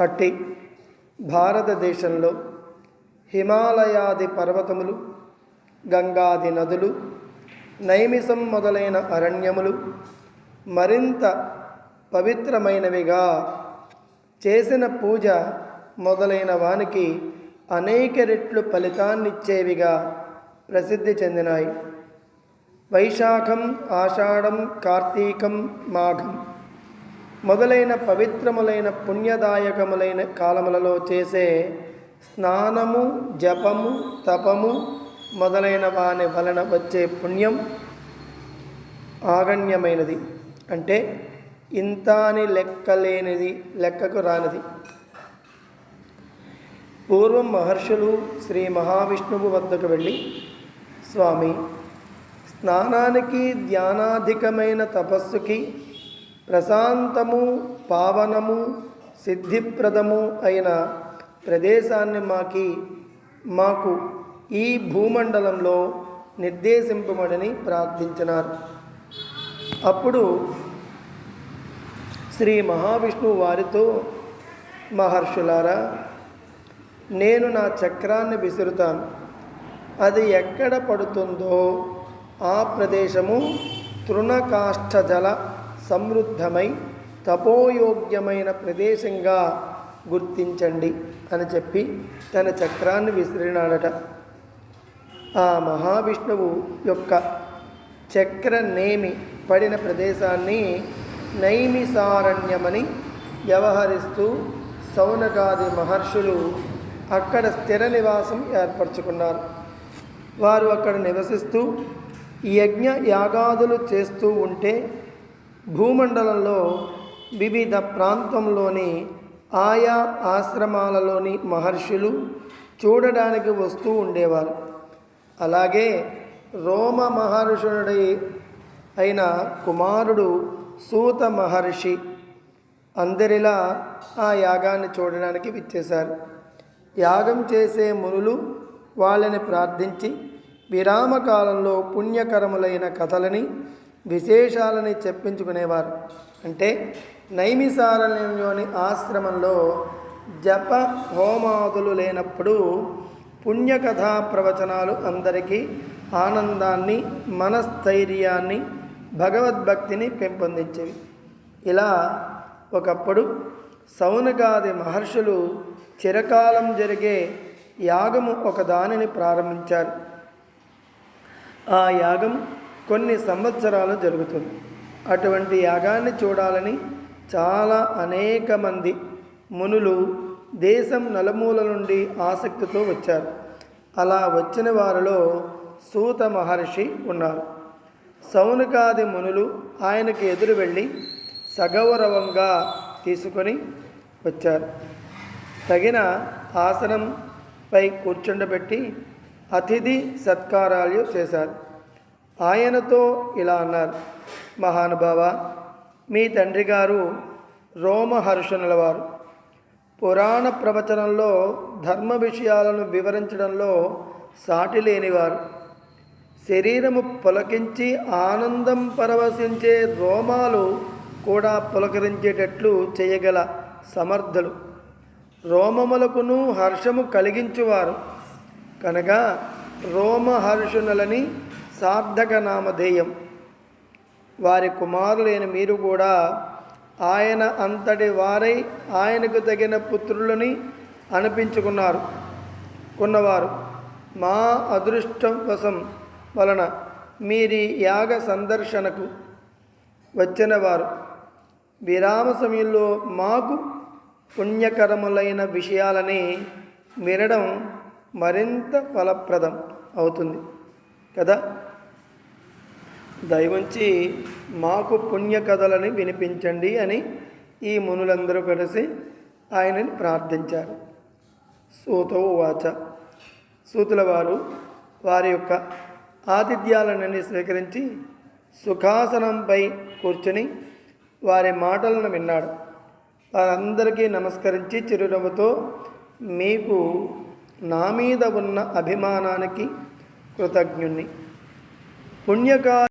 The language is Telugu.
అట్టి భారతదేశంలో హిమాలయాది పర్వతములు గంగాది నదులు నైమిసం మొదలైన అరణ్యములు మరింత పవిత్రమైనవిగా చేసిన పూజ మొదలైన వానికి అనేక రెట్లు ఫలితాన్నిచ్చేవిగా ప్రసిద్ధి చెందినాయి. వైశాఖం ఆషాఢం కార్తీకం మాఘం మొదలైన పవిత్రములైన పుణ్యదాయకములైన కాలములలో చేసే స్నానము జపము తపము మొదలైన వాని వలన వచ్చే పుణ్యం ఆగణ్యమైనది. అంటే ఇంత అని లెక్కలేనిది లెక్కకు రానిది. పూర్వం మహర్షులు శ్రీ మహావిష్ణువు వద్దకు వెళ్ళి స్వామి స్నానానికి ధ్యానాధికమైన తపస్సుకి ప్రశాంతము పావనము సిద్ధిప్రదము అయిన ప్రదేశాన్ని మాకి మాకు ఈ భూమండలంలో నిర్దేశింపమని ప్రార్థించినారు. అప్పుడు శ్రీ మహావిష్ణువు వారితో మహర్షులారా నేను నా చక్రాన్ని విసురుతాను. అది ఎక్కడ పడుతుందో ఆ ప్రదేశము తృణకాష్ఠజల సమృద్ధమై తపోయోగ్యమైన ప్రదేశంగా గుర్తించండి అని చెప్పి తన చక్రాన్ని విసిరినాడట. ఆ మహావిష్ణువు యొక్క చక్ర నేమి పడిన ప్రదేశాన్ని నైమిసారణ్యమని వ్యవహరిస్తూ సౌనకాది మహర్షులు అక్కడ స్థిర నివాసం ఏర్పరచుకున్నారు. వారు అక్కడ నివసిస్తూ యజ్ఞ యాగాదులు చేస్తూ ఉంటే భూమండలంలో వివిధ ప్రాంతంలోని ఆయా ఆశ్రమాలలోని మహర్షులు చూడడానికి వస్తూ ఉండేవారు. అలాగే రోమ మహర్షుడి అయిన కుమారుడు సూత మహర్షి అందరిలా ఆ యాగాన్ని చూడడానికి విచ్చేశారు. యాగం చేసే మునులు వాళ్ళని ప్రార్థించి విరామకాలంలో పుణ్యకరములైన కథలని విశేషాలని చెప్పించుకునేవారు. అంటే నైమిసారణ్యంలోని ఆశ్రమంలో జప హోమాదులు లేనప్పుడు పుణ్యకథా ప్రవచనాలు అందరికీ ఆనందాన్ని మనస్థైర్యాన్ని భగవద్భక్తిని పెంపొందించేవి. ఇలా ఒకప్పుడు సౌనకాది మహర్షులు చిరకాలం జరిగే యాగము ఒక దానిని ప్రారంభించారు. ఆ యాగం కొన్ని సంవత్సరాలు జరుగుతుంది. అటువంటి యాగాన్ని చూడాలని చాలా అనేక మంది మునులు దేశం నలుమూల నుండి ఆసక్తితో వచ్చారు. అలా వచ్చిన వారిలో సూత మహర్షి ఉన్నారు. సౌనకాది మునులు ఆయనకు ఎదురు వెళ్ళి సగౌరవంగా తీసుకొని వచ్చారు. తగిన ఆసనంపై కూర్చుండబెట్టి అతిథి సత్కారాలు చేశారు. ఆయనతో ఇలా అన్నారు మహానుభావ మీ తండ్రి గారు రోమహర్షణుల వారు. పురాణ ప్రవచనంలో ధర్మ విషయాలను వివరించడంలో సాటి లేనివారు శరీరము పులకించి ఆనందం పరవశించే రోమాలు కూడా పులకరించేటట్లు చేయగల సమర్థులు. రోమములకును హర్షము కలిగించువారు. కనుక రోమహర్షునులని సార్థక నామధేయం వారి కుమారులైన మీరు కూడా ఆయన అంతటి వారై ఆయనకు తగిన పుత్రులని అనిపించుకున్నారు. కొన్నవారు మా అదృష్టం వశం వలన మీరి యాగ సందర్శనకు వచ్చిన వారు విరామ సమయంలో మాకు పుణ్యకరములైన విషయాలని వినడం మరింత ఫలప్రదం అవుతుంది కదా? దయవంచి మాకు పుణ్య కథలని వినిపించండి అని ఈ మునులందరూ కలిసి ఆయనని ప్రార్థించారు. సూతో వాచ. సూతుల వారు వారి యొక్క ఆతిథ్యాలన్నీ స్వీకరించి సుఖాసనంపై కూర్చొని వారి మాటలను విన్నాడు. వారందరికీ నమస్కరించి చిరునవ్వుతో మీకు నా మీద ఉన్న అభిమానానికి కృతజ్ఞుణ్ణి. పుణ్యకా